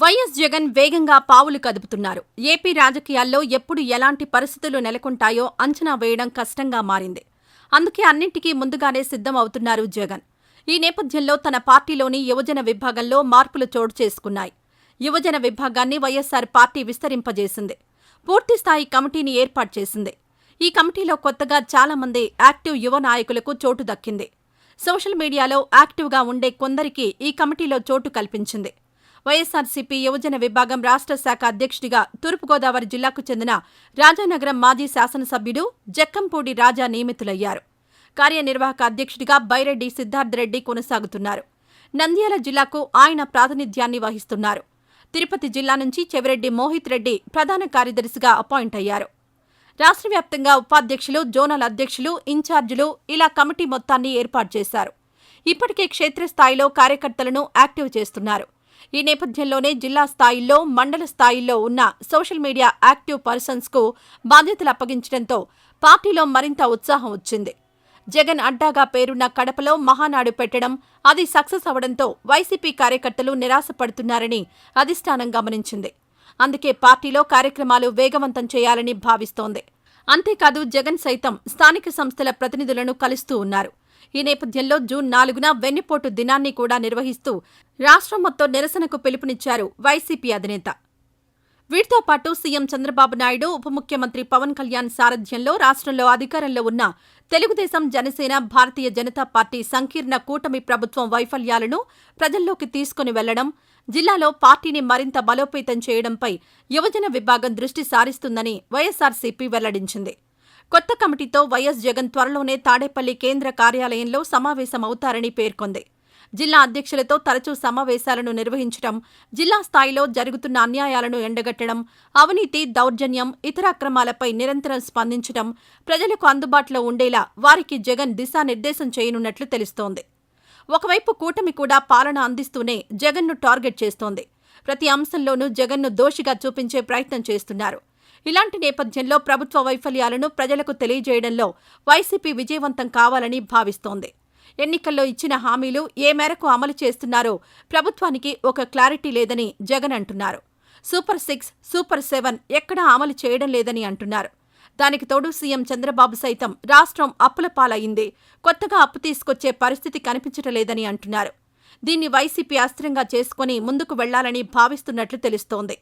YS Jagan వేగంగా పావులు కదుపుతున్నారు. AP రాజకీయాల్లో ఎప్పుడు ఎలాంటి పరిస్థితులు నెలకొంటాయో అంచనా వేయడం కష్టంగా మారింది. అందుకే అన్నింటికీ ముందుగానే సిద్ధం అవుతున్నారు జగన్. ఈ నేపథ్యంలో తన పార్టీలోని యువజన విభాగంలో మార్పులు చోటు చేసుకున్నాయి. యువజన విభాగాన్ని వైఎస్సార్ పార్టీ విస్తరింపజేసింది. పూర్తిస్థాయి కమిటీని ఏర్పాటు చేసింది. ఈ కమిటీలో కొత్తగా చాలా మంది యాక్టివ్ యువ నాయకులకు చోటు దక్కింది. సోషల్ మీడియాలో యాక్టివ్గా ఉండే కొందరికి ఈ కమిటీలో చోటు కల్పించింది. వైఎస్సార్సీపీ యువజన విభాగం రాష్ట్ర శాఖ అధ్యక్షుడిగా తూర్పుగోదావరి జిల్లాకు చెందిన రాజానగరం మాజీ శాసనసభ్యుడు జక్కంపూడి రాజా నియమితులయ్యారు. కార్యనిర్వాహక అధ్యక్షుడిగా బైరెడ్డి సిద్ధార్థ రెడ్డి కొనసాగుతున్నారు. నంద్యాల జిల్లాకు ఆయన ప్రాతినిధ్యాన్ని వహిస్తున్నారు. తిరుపతి జిల్లా నుంచి చెవిరెడ్డి మోహిత్ రెడ్డి ప్రధాన కార్యదర్శిగా అపాయింట్ అయ్యారు. రాష్ట్ర వ్యాప్తంగా ఉపాధ్యక్షులు జోనల్ అధ్యక్షులు ఇన్ఛార్జీలు ఇలా కమిటీ మొత్తాన్ని ఏర్పాటు చేశారు. ఇప్పటికే క్షేత్రస్థాయిలో కార్యకర్తలను యాక్టివ్ చేస్తున్నారు. ఈ నేపథ్యంలోనే జిల్లా స్థాయిల్లో మండల స్థాయిల్లో ఉన్న సోషల్ మీడియా యాక్టివ్ పర్సన్స్కు బాధ్యతలు అప్పగించడంతో పార్టీలో మరింత ఉత్సాహం వచ్చింది. జగన్ అడ్డాగా పేరున్న కడపలో మహానాడు పెట్టడం అది సక్సెస్ అవడంతో వైసీపీ కార్యకర్తలు నిరాశపడుతున్నారని అధిష్టానం గమనించింది. అందుకే పార్టీలో కార్యక్రమాలు వేగవంతం చేయాలని భావిస్తోంది. అంతేకాదు జగన్ సైతం స్థానిక సంస్థల ప్రతినిధులను కలుస్తూ ఉన్నారు. ఈ నేపథ్యంలో జూన్ నాలుగున వెన్నుపోటు దినాన్ని కూడా నిర్వహిస్తూ రాష్ట్రం మొత్తం నిరసనకు పిలుపునిచ్చారు వైసీపీ అధినేత. వీటితో పాటు సీఎం చంద్రబాబు నాయుడు ఉప ముఖ్యమంత్రి పవన్ కళ్యాణ్ సారథ్యంలో రాష్ట్రంలో అధికారంలో ఉన్న తెలుగుదేశం జనసేన భారతీయ జనతా పార్టీ సంకీర్ణ కూటమి ప్రభుత్వం వైఫల్యాలను ప్రజల్లోకి తీసుకుని వెళ్ళడం జిల్లాలో పార్టీని మరింత బలోపేతం చేయడంపై యువజన విభాగం దృష్టి సారిస్తుందని వైఎస్సార్సీపీ వెల్లడించింది. కొత్త కమిటీతో వైఎస్ జగన్ త్వరలోనే తాడేపల్లి కేంద్ర కార్యాలయంలో సమావేశమవుతారని పేర్కొంది. జిల్లా అధ్యక్షులతో తరచూ సమావేశాలను నిర్వహించడం జిల్లా స్థాయిలో జరుగుతున్న అన్యాయాలను ఎండగట్టడం అవినీతి దౌర్జన్యం ఇతర అక్రమాలపై నిరంతరం స్పందించడం ప్రజలకు అందుబాటులో ఉండేలా వారికి జగన్ దిశానిర్దేశం చేయనున్నట్లు తెలుస్తోంది. ఒకవైపు కూటమి కూడా పాలన అందిస్తూనే జగన్ను టార్గెట్ చేస్తోంది. ప్రతి అంశంలోనూ జగన్ను దోషిగా చూపించే ప్రయత్నం చేస్తున్నారు. ఇలాంటి నేపథ్యంలో ప్రభుత్వ వైఫల్యాలను ప్రజలకు తెలియజేయడంలో వైసీపీ విజయవంతం కావాలని భావిస్తోంది. ఎన్నికల్లో ఇచ్చిన హామీలు ఏ మేరకు అమలు చేస్తున్నారో ప్రభుత్వానికి ఒక క్లారిటీ లేదని జగన్ అంటున్నారు. సూపర్ సిక్స్ సూపర్ సెవెన్ ఎక్కడా అమలు చేయడం లేదని అంటున్నారు. దానికి తోడు సీఎం చంద్రబాబు సైతం రాష్ట్రం అప్పుల పాలయ్యింది కొత్తగా అప్పు తీసుకొచ్చే పరిస్థితి కనిపించటలేదని అంటున్నారు. దీన్ని వైసీపీ అస్త్రంగా చేసుకుని ముందుకు వెళ్ళాలని భావిస్తున్నట్లు తెలుస్తోంది.